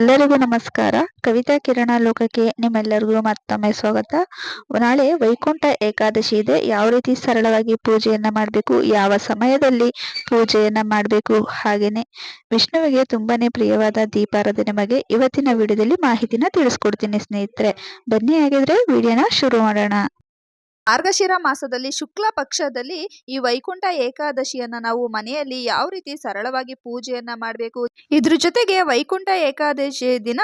ಎಲ್ಲರಿಗೂ ನಮಸ್ಕಾರ. ಕವಿತಾ ಕಿರಣ ಲೋಕಕ್ಕೆ ನಿಮ್ಮೆಲ್ಲರಿಗೂ ಮತ್ತೊಮ್ಮೆ ಸ್ವಾಗತ. ನಾಳೆ ವೈಕುಂಠ ಏಕಾದಶಿ ಇದೆ. ಯಾವ ರೀತಿ ಸರಳವಾಗಿ ಪೂಜೆಯನ್ನ ಮಾಡಬೇಕು, ಯಾವ ಸಮಯದಲ್ಲಿ ಪೂಜೆಯನ್ನ ಮಾಡಬೇಕು ಹಾಗೇನೆ ವಿಷ್ಣುವಿಗೆ ತುಂಬಾನೇ ಪ್ರಿಯವಾದ ದೀಪಾರಾಧನೆ ಬಗ್ಗೆ ಇವತ್ತಿನ ವಿಡಿಯೋದಲ್ಲಿ ಮಾಹಿತಿನ ತಿಳಿಸ್ಕೊಡ್ತೀನಿ ಸ್ನೇಹಿತರೆ. ಬನ್ನಿ ಹಾಗಿದ್ರೆ ವಿಡಿಯೋನ ಶುರು ಮಾಡೋಣ. ಮಾರ್ಗಶಿರ ಮಾಸದಲ್ಲಿ ಶುಕ್ಲ ಪಕ್ಷದಲ್ಲಿ ಈ ವೈಕುಂಠ ಏಕಾದಶಿಯನ್ನ ನಾವು ಮನೆಯಲ್ಲಿ ಯಾವ ರೀತಿ ಸರಳವಾಗಿ ಪೂಜೆಯನ್ನ ಮಾಡಬೇಕು? ಇದ್ರ ಜೊತೆಗೆ ವೈಕುಂಠ ಏಕಾದಶಿ ದಿನ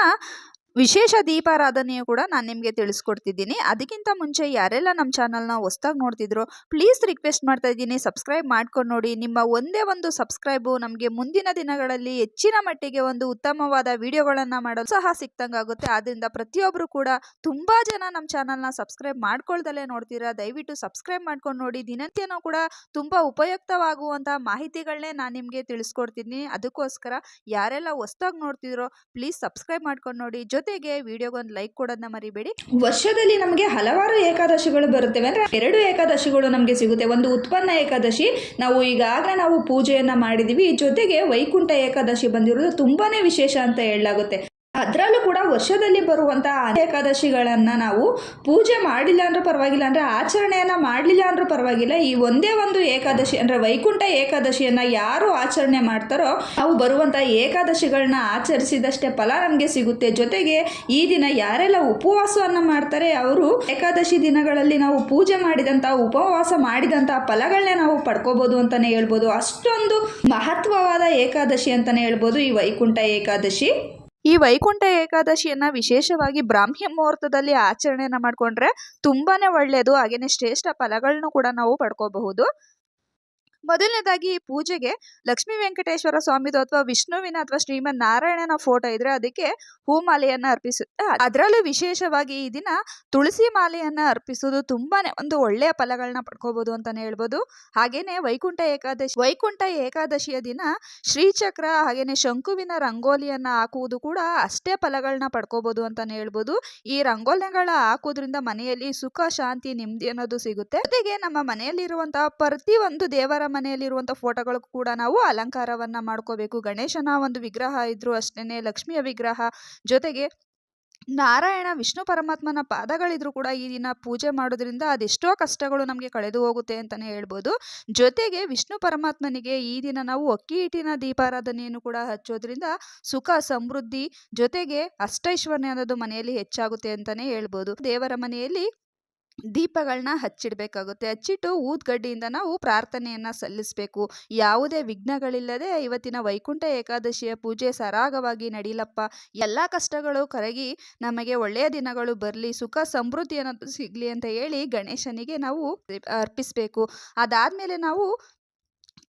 ವಿಶೇಷ ದೀಪಾರಾಧನೆಯು ಕೂಡ ನಾನು ನಿಮಗೆ ತಿಳಿಸ್ಕೊಡ್ತಿದ್ದೀನಿ. ಅದಕ್ಕಿಂತ ಮುಂಚೆ ಯಾರೆಲ್ಲ ನಮ್ಮ ಚಾನಲ್ನ ಹೊಸ್ದಾಗಿ ನೋಡ್ತಿದ್ರು, ಪ್ಲೀಸ್ ರಿಕ್ವೆಸ್ಟ್ ಮಾಡ್ತಾ ಇದ್ದೀನಿ. ಸಬ್ಸ್ಕ್ರೈಬ್ ಮಾಡ್ಕೊಂಡು ನೋಡಿ. ನಿಮ್ಮ ಒಂದೇ ಒಂದು ಸಬ್ಸ್ಕ್ರೈಬು ನಮಗೆ ಮುಂದಿನ ದಿನಗಳಲ್ಲಿ ಹೆಚ್ಚಿನ ಮಟ್ಟಿಗೆ ಒಂದು ಉತ್ತಮವಾದ ವಿಡಿಯೋಗಳನ್ನು ಮಾಡಲು ಸಹ ಸಿಕ್ತಂಗಾಗುತ್ತೆ ಆದ್ದರಿಂದ ಪ್ರತಿಯೊಬ್ಬರು ಕೂಡ ತುಂಬ ಜನ ನಮ್ಮ ಚಾನಲ್ನ ಸಬ್ಸ್ಕ್ರೈಬ್ ಮಾಡ್ಕೊಳ್ದಲ್ಲೇ ನೋಡ್ತೀರಾ? ದಯವಿಟ್ಟು ಸಬ್ಸ್ಕ್ರೈಬ್ ಮಾಡ್ಕೊಂಡು ನೋಡಿ. ದಿನಂತ್ಯನೂ ಕೂಡ ತುಂಬ ಉಪಯುಕ್ತವಾಗುವಂಥ ಮಾಹಿತಿಗಳನ್ನೇ ನಾನು ನಿಮಗೆ ತಿಳಿಸ್ಕೊಡ್ತೀನಿ. ಅದಕ್ಕೋಸ್ಕರ ಯಾರೆಲ್ಲ ಹೊಸ್ದಾಗಿ ನೋಡ್ತಿದ್ರೋ, ಪ್ಲೀಸ್ ಸಬ್ಸ್ಕ್ರೈಬ್ ಮಾಡ್ಕೊಂಡು ನೋಡಿ. ಜೊತೆಗೆ ವಿಡಿಯೋಗೊಂದು ಲೈಕ್ ಕೊಡೋದನ್ನ ಮರಿಬೇಡಿ. ವರ್ಷದಲ್ಲಿ ನಮಗೆ ಹಲವಾರು ಏಕಾದಶಿಗಳು ಬರುತ್ತವೆ. ಅಂದ್ರೆ ಎರಡು ಏಕಾದಶಿಗಳು ನಮಗೆ ಸಿಗುತ್ತೆ. ಒಂದು ಉತ್ಪನ್ನ ಏಕಾದಶಿ. ನಾವು ಈಗಾಗಲೇ ನಾವು ಪೂಜೆಯನ್ನ ಮಾಡಿದೀವಿ. ಜೊತೆಗೆ ವೈಕುಂಠ ಏಕಾದಶಿ ಬಂದಿರೋದು ತುಂಬಾನೇ ವಿಶೇಷ ಅಂತ ಹೇಳಲಾಗುತ್ತೆ. ಅದರಲ್ಲೂ ಕೂಡ ವರ್ಷದಲ್ಲಿ ಬರುವಂಥ ಏಕಾದಶಿಗಳನ್ನು ನಾವು ಪೂಜೆ ಮಾಡಿಲ್ಲ ಅಂದ್ರೂ ಪರವಾಗಿಲ್ಲ, ಅಂದರೆ ಆಚರಣೆಯನ್ನು ಮಾಡಲಿಲ್ಲ ಅಂದ್ರೂ ಪರವಾಗಿಲ್ಲ, ಈ ಒಂದೇ ಒಂದು ಏಕಾದಶಿ, ಅಂದರೆ ವೈಕುಂಠ ಏಕಾದಶಿಯನ್ನು ಯಾರು ಆಚರಣೆ ಮಾಡ್ತಾರೋ ನಾವು ಬರುವಂಥ ಏಕಾದಶಿಗಳನ್ನ ಆಚರಿಸಿದಷ್ಟೇ ಫಲ ನಮಗೆ ಸಿಗುತ್ತೆ. ಜೊತೆಗೆ ಈ ದಿನ ಯಾರೆಲ್ಲ ಉಪವಾಸವನ್ನು ಮಾಡ್ತಾರೆ, ಅವರು ಏಕಾದಶಿ ದಿನಗಳಲ್ಲಿ ನಾವು ಪೂಜೆ ಮಾಡಿದಂಥ ಉಪವಾಸ ಮಾಡಿದಂಥ ಫಲಗಳನ್ನೇ ನಾವು ಪಡ್ಕೋಬೋದು ಅಂತಲೇ ಹೇಳ್ಬೋದು. ಅಷ್ಟೊಂದು ಮಹತ್ವವಾದ ಏಕಾದಶಿ ಅಂತಲೇ ಹೇಳ್ಬೋದು ಈ ವೈಕುಂಠ ಏಕಾದಶಿ. ಈ ವೈಕುಂಠ ಏಕಾದಶಿಯನ್ನ ವಿಶೇಷವಾಗಿ ಬ್ರಾಹ್ಮಿ ಮುಹೂರ್ತದಲ್ಲಿ ಆಚರಣೆಯನ್ನ ಮಾಡ್ಕೊಂಡ್ರೆ ತುಂಬಾನೇ ಒಳ್ಳೆಯದು ಹಾಗೇನೆ ಶ್ರೇಷ್ಠ ಫಲಗಳನ್ನು ಕೂಡ ನಾವು ಪಡ್ಕೋಬಹುದು. ಮೊದಲನೇದಾಗಿ ಈ ಪೂಜೆಗೆ ಲಕ್ಷ್ಮೀ ವೆಂಕಟೇಶ್ವರ ಸ್ವಾಮಿದು ಅಥವಾ ವಿಷ್ಣುವಿನ ಅಥವಾ ಶ್ರೀಮನ್ ನಾರಾಯಣನ ಫೋಟೋ ಇದ್ರೆ ಅದಕ್ಕೆ ಹೂಮಾಲೆಯನ್ನ ಅರ್ಪಿಸುತ್ತೆ ಅದರಲ್ಲೂ ವಿಶೇಷವಾಗಿ ಈ ದಿನ ತುಳಸಿ ಮಾಲೆಯನ್ನ ಅರ್ಪಿಸೋದು ತುಂಬಾನೇ ಒಂದು ಒಳ್ಳೆಯ ಫಲಗಳನ್ನ ಪಡ್ಕೋಬಹುದು ಅಂತಾನೆ ಹೇಳ್ಬೋದು. ಹಾಗೇನೆ ವೈಕುಂಠ ಏಕಾದಶಿ, ವೈಕುಂಠ ಏಕಾದಶಿಯ ದಿನ ಶ್ರೀಚಕ್ರ ಹಾಗೇನೆ ಶಂಕುವಿನ ರಂಗೋಲಿಯನ್ನ ಹಾಕುವುದು ಕೂಡ ಅಷ್ಟೇ ಫಲಗಳನ್ನ ಪಡ್ಕೋಬಹುದು ಅಂತಾನೆ ಹೇಳ್ಬೋದು. ಈ ರಂಗೋಲಿಗಳ ಹಾಕೋದ್ರಿಂದ ಮನೆಯಲ್ಲಿ ಸುಖ, ಶಾಂತಿ, ನೆಮ್ಮದಿ ಅನ್ನೋದು ಸಿಗುತ್ತೆ. ಜೊತೆಗೆ ನಮ್ಮ ಮನೆಯಲ್ಲಿರುವಂತಹ ಪ್ರತಿ ಒಂದು ದೇವರ ಮನೆಯಲ್ಲಿರುವಂತಹ ಫೋಟೋಗಳು ಕೂಡ ನಾವು ಅಲಂಕಾರವನ್ನ ಮಾಡ್ಕೋಬೇಕು. ಗಣೇಶನ ಒಂದು ವಿಗ್ರಹ ಇದ್ರು ಅಷ್ಟೇನೆ, ಲಕ್ಷ್ಮಿಯ ವಿಗ್ರಹ ಜೊತೆಗೆ ನಾರಾಯಣ, ವಿಷ್ಣು ಪರಮಾತ್ಮನ ಪಾದಗಳಿದ್ರು ಕೂಡ ಈ ದಿನ ಪೂಜೆ ಮಾಡೋದ್ರಿಂದ ಅದೆಷ್ಟೋ ಕಷ್ಟಗಳು ನಮಗೆ ಕಳೆದು ಹೋಗುತ್ತೆ ಅಂತಲೇ ಹೇಳ್ಬೋದು. ಜೊತೆಗೆ ವಿಷ್ಣು ಪರಮಾತ್ಮನಿಗೆ ಈ ದಿನ ನಾವು ಅಕ್ಕಿ ಹಿಟ್ಟಿನ ದೀಪಾರಾಧನೆಯನ್ನು ಕೂಡ ಹಚ್ಚೋದ್ರಿಂದ ಸುಖ, ಸಮೃದ್ಧಿ ಜೊತೆಗೆ ಅಷ್ಟೈಶ್ವರ್ಯ ಅನ್ನೋದು ಮನೆಯಲ್ಲಿ ಹೆಚ್ಚಾಗುತ್ತೆ ಅಂತಲೇ ಹೇಳ್ಬೋದು. ದೇವರ ಮನೆಯಲ್ಲಿ ದೀಪಗಳನ್ನ ಹಚ್ಚಿಡಬೇಕಾಗುತ್ತೆ. ಹಚ್ಚಿಟ್ಟು ಊದ್ಗಡ್ಡಿಯಿಂದ ನಾವು ಪ್ರಾರ್ಥನೆಯನ್ನು ಸಲ್ಲಿಸಬೇಕು. ಯಾವುದೇ ವಿಘ್ನಗಳಿಲ್ಲದೆ ಇವತ್ತಿನ ವೈಕುಂಠ ಏಕಾದಶಿಯ ಪೂಜೆ ಸರಾಗವಾಗಿ ನಡೀಲಪ್ಪ. ಎಲ್ಲ ಕಷ್ಟಗಳು ಕರಗಿ ನಮಗೆ ಒಳ್ಳೆಯ ದಿನಗಳು ಬರಲಿ, ಸುಖ ಸಮೃದ್ಧಿ ಅನ್ನೋದು ಸಿಗಲಿ ಅಂತ ಹೇಳಿ ಗಣೇಶನಿಗೆ ನಾವು ಅರ್ಪಿಸಬೇಕು. ಅದಾದಮೇಲೆ ನಾವು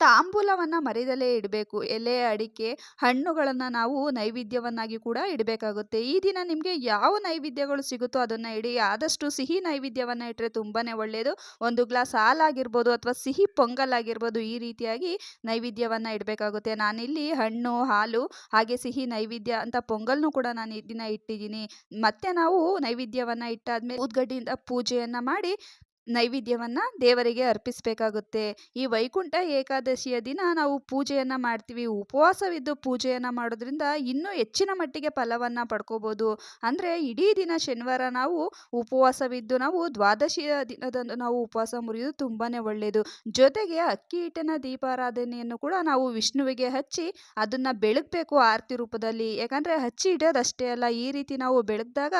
ತಾಂಬೂಲವನ್ನು ಮರೆಯದಲ್ಲೇ ಇಡಬೇಕು. ಎಲೆ, ಅಡಿಕೆ, ಹಣ್ಣುಗಳನ್ನು ನಾವು ನೈವೇದ್ಯವನ್ನಾಗಿ ಕೂಡ ಇಡಬೇಕಾಗುತ್ತೆ. ಈ ದಿನ ನಿಮಗೆ ಯಾವ ನೈವೇದ್ಯಗಳು ಸಿಗುತ್ತೋ ಅದನ್ನು ಇಡಿ. ಆದಷ್ಟು ಸಿಹಿ ನೈವೇದ್ಯವನ್ನು ಇಟ್ಟರೆ ತುಂಬಾ ಒಳ್ಳೆಯದು ಒಂದು ಗ್ಲಾಸ್ ಹಾಲಾಗಿರ್ಬೋದು ಅಥವಾ ಸಿಹಿ ಪೊಂಗಲ್ ಆಗಿರ್ಬೋದು ಈ ರೀತಿಯಾಗಿ ನೈವೇದ್ಯವನ್ನು ಇಡಬೇಕಾಗುತ್ತೆ. ನಾನಿಲ್ಲಿ ಹಣ್ಣು, ಹಾಲು, ಹಾಗೆ ಸಿಹಿ ನೈವೇದ್ಯ ಅಂತ ಪೊಂಗಲ್ನು ಕೂಡ ನಾನು ಈ ದಿನ ಇಟ್ಟಿದ್ದೀನಿ. ಮತ್ತೆ ನಾವು ನೈವೇದ್ಯವನ್ನು ಇಟ್ಟಾದ್ಮೇಲೆ ಉದ್ಗಡ್ಡಿಯಿಂದ ಪೂಜೆಯನ್ನು ಮಾಡಿ ನೈವೇದ್ಯವನ್ನು ದೇವರಿಗೆ ಅರ್ಪಿಸಬೇಕಾಗುತ್ತೆ. ಈ ವೈಕುಂಠ ಏಕಾದಶಿಯ ದಿನ ನಾವು ಪೂಜೆಯನ್ನು ಮಾಡ್ತೀವಿ. ಉಪವಾಸವಿದ್ದು ಪೂಜೆಯನ್ನು ಮಾಡೋದ್ರಿಂದ ಇನ್ನೂ ಹೆಚ್ಚಿನ ಮಟ್ಟಿಗೆ ಫಲವನ್ನು ಪಡ್ಕೋಬೋದು. ಅಂದರೆ ಇಡೀ ದಿನ ಶನಿವಾರ ನಾವು ಉಪವಾಸವಿದ್ದು ನಾವು ದ್ವಾದಶಿಯ ದಿನದಂದು ನಾವು ಉಪವಾಸ ಮುರಿಯೋದು ತುಂಬಾ ಒಳ್ಳೆಯದು ಜೊತೆಗೆ ಅಕ್ಕಿ ಹಿಟ್ಟಿನ ದೀಪಾರಾಧನೆಯನ್ನು ಕೂಡ ನಾವು ವಿಷ್ಣುವಿಗೆ ಹಚ್ಚಿ ಅದನ್ನು ಬೆಳಗಬೇಕು ಆರತಿ ರೂಪದಲ್ಲಿ. ಯಾಕಂದರೆ ಹಚ್ಚಿ ಇಡೋದಷ್ಟೇ ಅಲ್ಲ, ಈ ರೀತಿ ನಾವು ಬೆಳಗ್ದಾಗ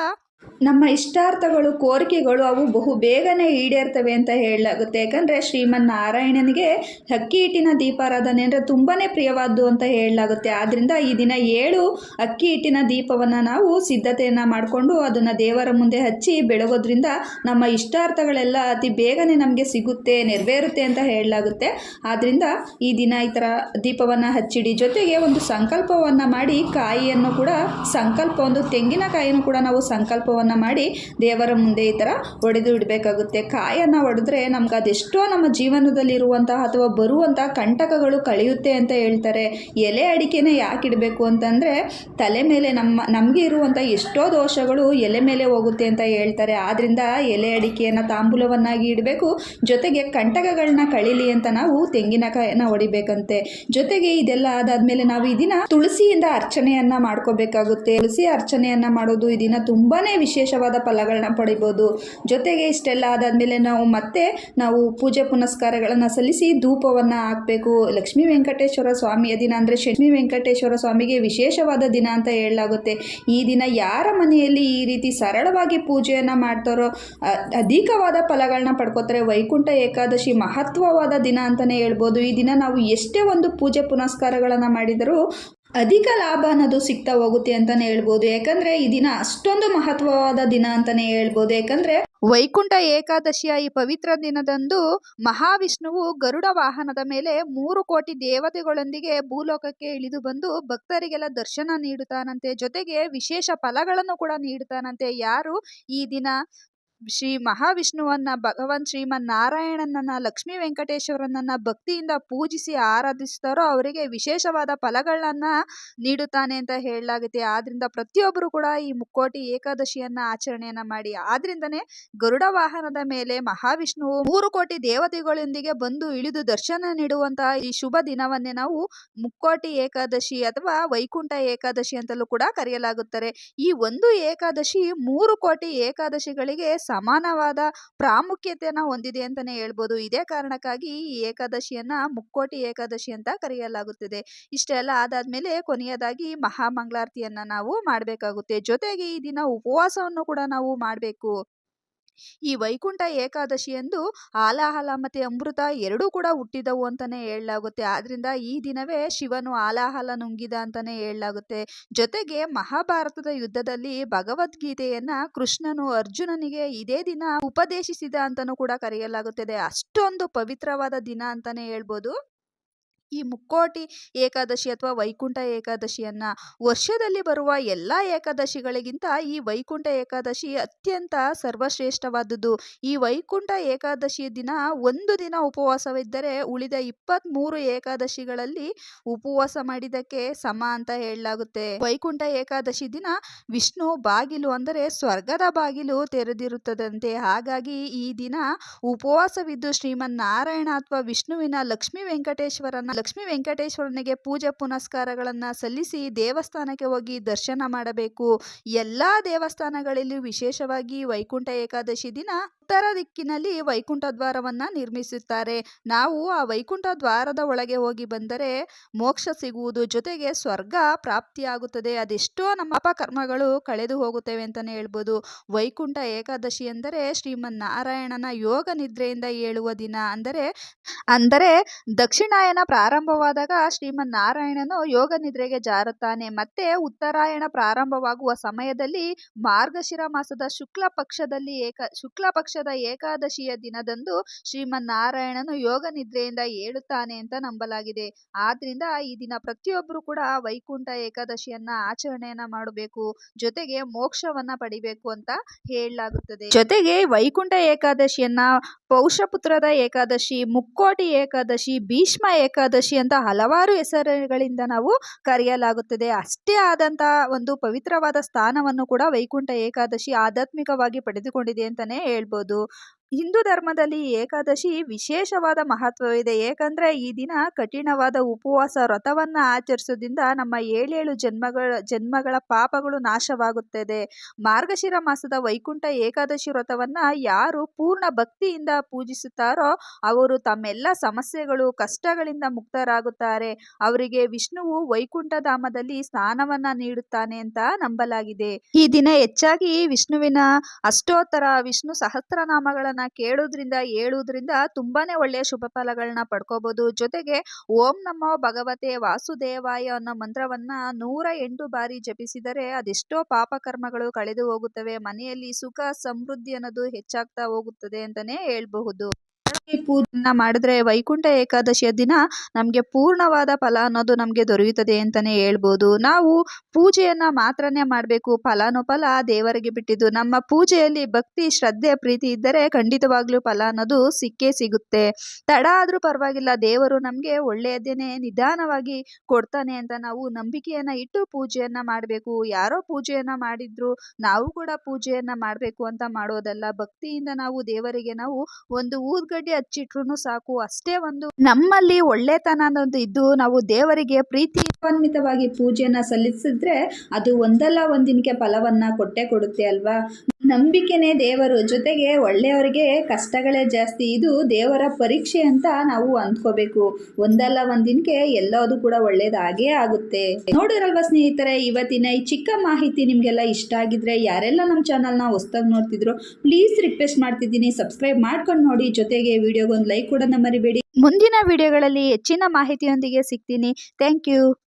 ನಮ್ಮ ಇಷ್ಟಾರ್ಥಗಳು, ಕೋರಿಕೆಗಳು ಅವು ಬಹು ಬೇಗನೆ ಈಡೇರ್ತವೆ ಅಂತ ಹೇಳಲಾಗುತ್ತೆ. ಯಾಕಂದರೆ ಶ್ರೀಮನ್ ನಾರಾಯಣನಿಗೆ ಅಕ್ಕಿ ಹಿಟ್ಟಿನ ದೀಪಾರಾಧನೆ ಅಂದರೆ ತುಂಬಾ ಪ್ರಿಯವಾದ್ದು ಅಂತ ಹೇಳಲಾಗುತ್ತೆ. ಆದ್ದರಿಂದ ಈ ದಿನ ಏಳು ಅಕ್ಕಿ ಹಿಟ್ಟಿನ ದೀಪವನ್ನು ನಾವು ಸಿದ್ಧತೆಯನ್ನು ಮಾಡಿಕೊಂಡು ಅದನ್ನು ದೇವರ ಮುಂದೆ ಹಚ್ಚಿ ಬೆಳಗೋದ್ರಿಂದ ನಮ್ಮ ಇಷ್ಟಾರ್ಥಗಳೆಲ್ಲ ಅತಿ ಬೇಗನೆ ನಮಗೆ ಸಿಗುತ್ತೆ, ನೆರವೇರುತ್ತೆ ಅಂತ ಹೇಳಲಾಗುತ್ತೆ. ಆದ್ದರಿಂದ ಈ ದಿನ ಈ ಥರ ದೀಪವನ್ನು ಹಚ್ಚಿಡಿ. ಜೊತೆಗೆ ಒಂದು ಸಂಕಲ್ಪವನ್ನು ಮಾಡಿ ಕಾಯಿಯನ್ನು ಕೂಡ, ಸಂಕಲ್ಪ ಒಂದು ತೆಂಗಿನಕಾಯಿಯನ್ನು ಕೂಡ ನಾವು ಸಂಕಲ್ಪ ಸಂಕಲ್ಪವನ್ನು ಮಾಡಿ ದೇವರ ಮುಂದೆ ಈ ಥರ ಒಡೆದು ಇಡಬೇಕಾಗುತ್ತೆ. ಕಾಯನ್ನು ಒಡೆದ್ರೆ ನಮ್ಗೆ ಅದೆಷ್ಟೋ ನಮ್ಮ ಜೀವನದಲ್ಲಿರುವಂತಹ ಅಥವಾ ಬರುವಂತಹ ಕಂಟಕಗಳು ಕಳೆಯುತ್ತೆ ಅಂತ ಹೇಳ್ತಾರೆ. ಎಲೆ ಅಡಿಕೆನ ಯಾಕೆ ಇಡಬೇಕು ಅಂತಂದರೆ ತಲೆ ಮೇಲೆ ನಮ್ಮ, ನಮಗೆ ಇರುವಂಥ ಎಷ್ಟೋ ದೋಷಗಳು ಎಲೆ ಮೇಲೆ ಹೋಗುತ್ತೆ ಅಂತ ಹೇಳ್ತಾರೆ. ಆದ್ದರಿಂದ ಎಲೆ ಅಡಿಕೆಯನ್ನು ತಾಂಬೂಲವನ್ನಾಗಿ ಇಡಬೇಕು. ಜೊತೆಗೆ ಕಂಟಕಗಳನ್ನ ಕಳೀಲಿ ಅಂತ ನಾವು ತೆಂಗಿನಕಾಯನ್ನು ಹೊಡಿಬೇಕಂತೆ ಜೊತೆಗೆ ಇದೆಲ್ಲ ಆದಾದ್ಮೇಲೆ ನಾವು ಇದನ್ನ ದಿನ ತುಳಸಿಯಿಂದ ಅರ್ಚನೆಯನ್ನ ಮಾಡ್ಕೋಬೇಕಾಗುತ್ತೆ. ತುಳಸಿ ಅರ್ಚನೆಯನ್ನ ಮಾಡೋದು ಇದನ್ನ ದಿನ ತುಂಬಾನೇ ವಿಶೇಷವಾದ ಫಲಗಳನ್ನ ಪಡಿಬೋದು. ಜೊತೆಗೆ ಇಷ್ಟೆಲ್ಲ ಆದಾದ್ಮೇಲೆ ನಾವು ಮತ್ತೆ ನಾವು ಪೂಜೆ ಪುನಸ್ಕಾರಗಳನ್ನು ಸಲ್ಲಿಸಿ ಧೂಪವನ್ನ ಹಾಕಬೇಕು. ಲಕ್ಷ್ಮೀ ವೆಂಕಟೇಶ್ವರ ಸ್ವಾಮಿಯ ದಿನ ಅಂದರೆ ಲಕ್ಷ್ಮೀ ವೆಂಕಟೇಶ್ವರ ಸ್ವಾಮಿಗೆ ವಿಶೇಷವಾದ ದಿನ ಅಂತ ಹೇಳಲಾಗುತ್ತೆ. ಈ ದಿನ ಯಾರ ಮನೆಯಲ್ಲಿ ಈ ರೀತಿ ಸರಳವಾಗಿ ಪೂಜೆಯನ್ನು ಮಾಡ್ತಾರೋ ಅಧಿಕವಾದ ಫಲಗಳನ್ನ ಪಡ್ಕೋತಾರೆ. ವೈಕುಂಠ ಏಕಾದಶಿ ಮಹತ್ವವಾದ ದಿನ ಅಂತಲೇ ಹೇಳ್ಬೋದು. ಈ ದಿನ ನಾವು ಎಷ್ಟೇ ಒಂದು ಪೂಜೆ ಪುನಸ್ಕಾರಗಳನ್ನು ಮಾಡಿದರೂ ಅಧಿಕ ಲಾಭ ಅನ್ನೋದು ಸಿಗ್ತಾ ಹೋಗುತ್ತೆ ಅಂತಾನೆ ಹೇಳ್ಬೋದು. ಯಾಕಂದ್ರೆ ಈ ದಿನ ಅಷ್ಟೊಂದು ಮಹತ್ವವಾದ ದಿನ ಅಂತಾನೆ ಹೇಳ್ಬೋದು. ಯಾಕಂದ್ರೆ ವೈಕುಂಠ ಏಕಾದಶಿಯ ಈ ಪವಿತ್ರ ದಿನದಂದು ಮಹಾವಿಷ್ಣುವು ಗರುಡ ವಾಹನದ ಮೇಲೆ ಮೂರು ಕೋಟಿ ದೇವತೆಗಳೊಂದಿಗೆ ಭೂಲೋಕಕ್ಕೆ ಇಳಿದು ಬಂದು ಭಕ್ತರಿಗೆಲ್ಲ ದರ್ಶನ ನೀಡುತ್ತಾನಂತೆ. ಜೊತೆಗೆ ವಿಶೇಷ ಫಲಗಳನ್ನು ಕೂಡ ನೀಡುತ್ತಾನಂತೆ. ಯಾರು ಈ ದಿನ ಶ್ರೀ ಮಹಾವಿಷ್ಣುವನ್ನ, ಭಗವಾನ್ ಶ್ರೀಮನ್ ನಾರಾಯಣನನ್ನ ಲಕ್ಷ್ಮೀ ವೆಂಕಟೇಶ್ವರನನ್ನ ಭಕ್ತಿಯಿಂದ ಪೂಜಿಸಿ ಆರಾಧಿಸ್ತಾರೋ ಅವರಿಗೆ ವಿಶೇಷವಾದ ಫಲಗಳನ್ನ ನೀಡುತ್ತಾನೆ ಅಂತ ಹೇಳಲಾಗುತ್ತೆ. ಆದ್ರಿಂದ ಪ್ರತಿಯೊಬ್ಬರು ಕೂಡ ಈ ಮುಕ್ಕೋಟಿ ಏಕಾದಶಿಯನ್ನ ಆಚರಣೆಯನ್ನ ಮಾಡಿ. ಆದ್ರಿಂದನೇ ಗರುಡ ವಾಹನದ ಮೇಲೆ ಮಹಾವಿಷ್ಣುವು ಮೂರು ಕೋಟಿ ದೇವತೆಗಳೊಂದಿಗೆ ಬಂದು ಇಳಿದು ದರ್ಶನ ನೀಡುವಂತಹ ಈ ಶುಭ ದಿನವನ್ನೇ ನಾವು ಮುಕ್ಕೋಟಿ ಏಕಾದಶಿ ಅಥವಾ ವೈಕುಂಠ ಏಕಾದಶಿ ಅಂತಲೂ ಕೂಡ ಕರೆಯಲಾಗುತ್ತಾರೆ ಈ ಒಂದು ಏಕಾದಶಿ ಮೂರು ಕೋಟಿ ಏಕಾದಶಿಗಳಿಗೆ ಸಮಾನವಾದ ಪ್ರಾಮುಖ್ಯತೆಯನ್ನ ಹೊಂದಿದೆ ಅಂತಾನೆ ಹೇಳ್ಬೋದು. ಇದೇ ಕಾರಣಕ್ಕಾಗಿ ಈ ಏಕಾದಶಿಯನ್ನು ಮುಕ್ಕೋಟಿ ಏಕಾದಶಿ ಅಂತ ಕರೆಯಲಾಗುತ್ತದೆ. ಇಷ್ಟೆಲ್ಲ ಆದಾದ್ಮೇಲೆ ಕೊನೆಯದಾಗಿ ಮಹಾಮಂಗಳಾರತಿಯನ್ನು ನಾವು ಮಾಡಬೇಕಾಗುತ್ತೆ. ಜೊತೆಗೆ ಈ ದಿನ ಉಪವಾಸವನ್ನು ಕೂಡ ನಾವು ಮಾಡಬೇಕು. ಈ ವೈಕುಂಠ ಏಕಾದಶಿಯಂದು ಆಲಾಹಲ ಮತ್ತು ಅಮೃತ ಎರಡೂ ಕೂಡ ಹುಟ್ಟಿದವು ಅಂತಾನೆ ಹೇಳಲಾಗುತ್ತೆ. ಆದ್ದರಿಂದ ಈ ದಿನವೇ ಶಿವನು ಆಲಾಹಲ ನುಂಗಿದ ಅಂತಾನೆ ಹೇಳಲಾಗುತ್ತೆ. ಜೊತೆಗೆ ಮಹಾಭಾರತದ ಯುದ್ಧದಲ್ಲಿ ಭಗವದ್ಗೀತೆಯನ್ನ ಕೃಷ್ಣನು ಅರ್ಜುನನಿಗೆ ಇದೇ ದಿನ ಉಪದೇಶಿಸಿದ ಅಂತಲೂ ಕೂಡ ಕರೆಯಲಾಗುತ್ತದೆ. ಅಷ್ಟೊಂದು ಪವಿತ್ರವಾದ ದಿನ ಅಂತಾನೆ ಹೇಳ್ಬೋದು. ಈ ಮುಕ್ಕೋಟಿ ಏಕಾದಶಿ ಅಥವಾ ವೈಕುಂಠ ಏಕಾದಶಿಯನ್ನ ವರ್ಷದಲ್ಲಿ ಬರುವ ಎಲ್ಲ ಏಕಾದಶಿಗಳಿಗಿಂತ ಈ ವೈಕುಂಠ ಏಕಾದಶಿ ಅತ್ಯಂತ ಸರ್ವಶ್ರೇಷ್ಠವಾದುದು ಈ ವೈಕುಂಠ ಏಕಾದಶಿ ದಿನ ಒಂದು ದಿನ ಉಪವಾಸವಿದ್ದರೆ ಉಳಿದ ಇಪ್ಪತ್ತ್ಮೂರು ಏಕಾದಶಿಗಳಲ್ಲಿ ಉಪವಾಸ ಮಾಡಿದ್ದಕ್ಕೆ ಸಮ ಅಂತ ಹೇಳಲಾಗುತ್ತೆ. ವೈಕುಂಠ ಏಕಾದಶಿ ದಿನ ವಿಷ್ಣು ಬಾಗಿಲು ಅಂದರೆ ಸ್ವರ್ಗದ ಬಾಗಿಲು ತೆರೆದಿರುತ್ತದಂತೆ. ಹಾಗಾಗಿ ಈ ದಿನ ಉಪವಾಸವಿದ್ದು ಶ್ರೀಮನ್ ನಾರಾಯಣ ಅಥವಾ ವಿಷ್ಣುವಿನ ಲಕ್ಷ್ಮೀ ವೆಂಕಟೇಶ್ವರನ ಲಕ್ಷ್ಮೀ ವೆಂಕಟೇಶ್ವರನಿಗೆ ಪೂಜೆ ಪುನಸ್ಕಾರಗಳನ್ನು ಸಲ್ಲಿಸಿ ದೇವಸ್ಥಾನಕ್ಕೆ ಹೋಗಿ ದರ್ಶನ ಮಾಡಬೇಕು. ಎಲ್ಲ ದೇವಸ್ಥಾನಗಳಲ್ಲಿ ವಿಶೇಷವಾಗಿ ವೈಕುಂಠ ಏಕಾದಶಿ ದಿನ ಉತ್ತರ ದಿಕ್ಕಿನಲ್ಲಿ ವೈಕುಂಠ ದ್ವಾರವನ್ನ ನಿರ್ಮಿಸುತ್ತಾರೆ. ನಾವು ಆ ವೈಕುಂಠ ದ್ವಾರದ ಒಳಗೆ ಹೋಗಿ ಬಂದರೆ ಮೋಕ್ಷ ಸಿಗುವುದು ಜೊತೆಗೆ ಸ್ವರ್ಗ ಪ್ರಾಪ್ತಿಯಾಗುತ್ತದೆ. ಅದೆಷ್ಟೋ ನಮ್ಮ ಅಪಕರ್ಮಗಳು ಕಳೆದು ಹೋಗುತ್ತವೆ ಅಂತಾನೆ ಹೇಳ್ಬೋದು. ವೈಕುಂಠ ಏಕಾದಶಿ ಎಂದರೆ ಶ್ರೀಮನ್ ನಾರಾಯಣನ ಯೋಗ ನಿದ್ರೆಯಿಂದ ಏಳುವ ದಿನ. ಅಂದರೆ ಅಂದರೆ ದಕ್ಷಿಣಾಯನ ಪ್ರಾರಂಭವಾದಾಗ ಶ್ರೀಮನ್ ನಾರಾಯಣನು ಯೋಗ ನಿದ್ರೆಗೆ ಜಾರುತ್ತಾನೆ. ಮತ್ತೆ ಉತ್ತರಾಯಣ ಪ್ರಾರಂಭವಾಗುವ ಸಮಯದಲ್ಲಿ ಮಾರ್ಗಶಿರ ಮಾಸದ ಶುಕ್ಲ ಪಕ್ಷದಲ್ಲಿ ಏಕ, ಶುಕ್ಲ ಪಕ್ಷದ ಏಕಾದಶಿಯ ದಿನದಂದು ಶ್ರೀಮನ್ ನಾರಾಯಣನು ಯೋಗ ನಿದ್ರೆಯಿಂದ ಏಳುತ್ತಾನೆ ಅಂತ ನಂಬಲಾಗಿದೆ. ಆದ್ರಿಂದ ಈ ದಿನ ಪ್ರತಿಯೊಬ್ಬರು ಕೂಡ ವೈಕುಂಠ ಏಕಾದಶಿಯನ್ನ ಆಚರಣೆಯನ್ನ ಮಾಡಬೇಕು. ಜೊತೆಗೆ ಮೋಕ್ಷವನ್ನ ಪಡಿಬೇಕು ಅಂತ ಹೇಳಲಾಗುತ್ತದೆ. ಜೊತೆಗೆ ವೈಕುಂಠ ಏಕಾದಶಿಯನ್ನ ಪೌಷಪುತ್ರದ ಏಕಾದಶಿ, ಮುಕ್ಕೋಟಿ ಏಕಾದಶಿ, ಭೀಷ್ಮ ಏಕಾದಶಿ ಅಂತ ಹಲವಾರು ಹೆಸರುಗಳಿಂದ ನಾವು ಕರೆಯಲಾಗುತ್ತದೆ. ಅಷ್ಟೇ ಆದಂತಹ ಒಂದು ಪವಿತ್ರವಾದ ಸ್ಥಾನವನ್ನು ಕೂಡ ವೈಕುಂಠ ಏಕಾದಶಿ ಆಧ್ಯಾತ್ಮಿಕವಾಗಿ ಪಡೆದುಕೊಂಡಿದೆ ಅಂತಾನೆ ಹೇಳ್ಬೋದು. ಹಿಂದೂ ಧರ್ಮದಲ್ಲಿ ಏಕಾದಶಿ ವಿಶೇಷವಾದ ಮಹತ್ವವಿದೆ. ಏಕೆಂದರೆ ಈ ದಿನ ಕಠಿಣವಾದ ಉಪವಾಸ, ವ್ರತವನ್ನು ಆಚರಿಸೋದ್ರಿಂದ ನಮ್ಮ ಏಳೇಳು ಜನ್ಮಗಳ ಜನ್ಮಗಳ ಪಾಪಗಳು ನಾಶವಾಗುತ್ತದೆ. ಮಾರ್ಗಶಿರ ಮಾಸದ ವೈಕುಂಠ ಏಕಾದಶಿ ವ್ರತವನ್ನು ಯಾರು ಪೂರ್ಣ ಭಕ್ತಿಯಿಂದ ಪೂಜಿಸುತ್ತಾರೋ ಅವರು ತಮ್ಮೆಲ್ಲ ಸಮಸ್ಯೆಗಳು, ಕಷ್ಟಗಳಿಂದ ಮುಕ್ತರಾಗುತ್ತಾರೆ. ಅವರಿಗೆ ವಿಷ್ಣುವು ವೈಕುಂಠ ಧಾಮದಲ್ಲಿ ಸ್ನಾನವನ್ನ ನೀಡುತ್ತಾನೆ ಅಂತ ನಂಬಲಾಗಿದೆ. ಈ ದಿನ ಹೆಚ್ಚಾಗಿ ವಿಷ್ಣುವಿನ ಅಷ್ಟೋತ್ತರ, ವಿಷ್ಣು ಸಹಸ್ರನಾಮಗಳನ್ನ ಕೇಳೋದ್ರಿಂದ ಹೇಳುವುದರಿಂದ ತುಂಬಾನೇ ಒಳ್ಳೆಯ ಶುಭ ಫಲಗಳನ್ನ ಪಡ್ಕೋಬಹುದು ಜೊತೆಗೆ ಓಂ ನಮೋ ಭಗವತೆ ವಾಸುದೇವಾಯ ಅನ್ನೋ ಮಂತ್ರವನ್ನ ನೂರ ಎಂಟು ಬಾರಿ ಜಪಿಸಿದರೆ ಅದೆಷ್ಟೋ ಪಾಪಕರ್ಮಗಳು ಕಳೆದು ಹೋಗುತ್ತವೆ. ಮನೆಯಲ್ಲಿ ಸುಖ, ಸಮೃದ್ಧಿ ಅನ್ನೋದು ಹೆಚ್ಚಾಗ್ತಾ ಹೋಗುತ್ತದೆ ಅಂತಾನೆ ಹೇಳ್ಬಹುದು. ಪೂಜೆಯನ್ನ ಮಾಡಿದ್ರೆ ವೈಕುಂಠ ಏಕಾದಶಿಯ ದಿನ ನಮಗೆ ಪೂರ್ಣವಾದ ಫಲ ಅನ್ನೋದು ನಮಗೆ ದೊರೆಯುತ್ತದೆ ಅಂತಾನೆ ಹೇಳ್ಬೋದು. ನಾವು ಪೂಜೆಯನ್ನು ಮಾತ್ರನೇ ಮಾಡಬೇಕು, ಫಲಾನುಫಲ ದೇವರಿಗೆ ಬಿಟ್ಟಿದ್ದು. ನಮ್ಮ ಪೂಜೆಯಲ್ಲಿ ಭಕ್ತಿ, ಶ್ರದ್ಧೆ, ಪ್ರೀತಿ ಇದ್ದರೆ ಖಂಡಿತವಾಗ್ಲೂ ಫಲ ಅನ್ನೋದು ಸಿಕ್ಕೇ ಸಿಗುತ್ತೆ. ತಡ ಆದ್ರೂ ಪರವಾಗಿಲ್ಲ, ದೇವರು ನಮಗೆ ಒಳ್ಳೆಯದೇನೆ ನಿಧಾನವಾಗಿ ಕೊಡ್ತಾನೆ ಅಂತ ನಾವು ನಂಬಿಕೆಯನ್ನ ಇಟ್ಟು ಪೂಜೆಯನ್ನು ಮಾಡಬೇಕು. ಯಾರೋ ಪೂಜೆಯನ್ನು ಮಾಡಿದ್ರು, ನಾವು ಕೂಡ ಪೂಜೆಯನ್ನು ಮಾಡಬೇಕು ಅಂತ ಮಾಡೋದಲ್ಲ. ಭಕ್ತಿಯಿಂದ ನಾವು ದೇವರಿಗೆ ನಾವು ಒಂದು ಊದ್ಗಡ್ಡೆ ಹಚ್ಚಿಟ್ರು ಸಾಕು. ಅಷ್ಟೇ ಒಂದು ನಮ್ಮಲ್ಲಿ ಒಳ್ಳೆತನ ಅನ್ನೋದು ಇದ್ದು ನಾವು ದೇವರಿಗೆ ಪ್ರೀತಿ ಸಮನ್ವಿತವಾಗಿ ಪೂಜೆಯನ್ನು ಸಲ್ಲಿಸಿದ್ರೆ ಅದು ಒಂದಲ್ಲ ಒಂದಿನಕ್ಕೆ ಫಲವನ್ನ ಕೊಟ್ಟೆ ಕೊಡುತ್ತೆ ಅಲ್ವಾ? ನಂಬಿಕೆನೇ ದೇವರು. ಜೊತೆಗೆ ಒಳ್ಳೆಯವರಿಗೆ ಕಷ್ಟಗಳೇ ಜಾಸ್ತಿ. ಇದು ದೇವರ ಪರೀಕ್ಷೆ ಅಂತ ನಾವು ಅಂದ್ಕೋಬೇಕು. ಒಂದಲ್ಲ ಒಂದಿನಕ್ಕೆ ಎಲ್ಲದೂ ಕೂಡ ಒಳ್ಳೇದಾಗೇ ಆಗುತ್ತೆ. ನೋಡಿರಲ್ವಾ ಸ್ನೇಹಿತರೆ, ಇವತ್ತಿನ ಈ ಚಿಕ್ಕ ಮಾಹಿತಿ ನಿಮಗೆಲ್ಲ ಇಷ್ಟ ಆಗಿದ್ರೆ, ಯಾರೆಲ್ಲ ನಮ್ಮ ಚಾನಲ್ನ ಹೊಸ್ದಾಗಿ ನೋಡ್ತಿದ್ರು, ಪ್ಲೀಸ್ ರಿಕ್ವೆಸ್ಟ್ ಮಾಡ್ತಿದ್ದೀನಿ. ಸಬ್ಸ್ಕ್ರೈಬ್ ಮಾಡ್ಕೊಂಡು ನೋಡಿ. ಜೊತೆಗೆ ವಿಡಿಯೋಗೊಂದು ಲೈಕ್ ಕೂಡ ಮರಿಬೇಡಿ. ಮುಂದಿನ ವಿಡಿಯೋಗಳಲ್ಲಿ ಹೆಚ್ಚಿನ ಮಾಹಿತಿಯೊಂದಿಗೆ ಸಿಗ್ತೀನಿ. Thank you.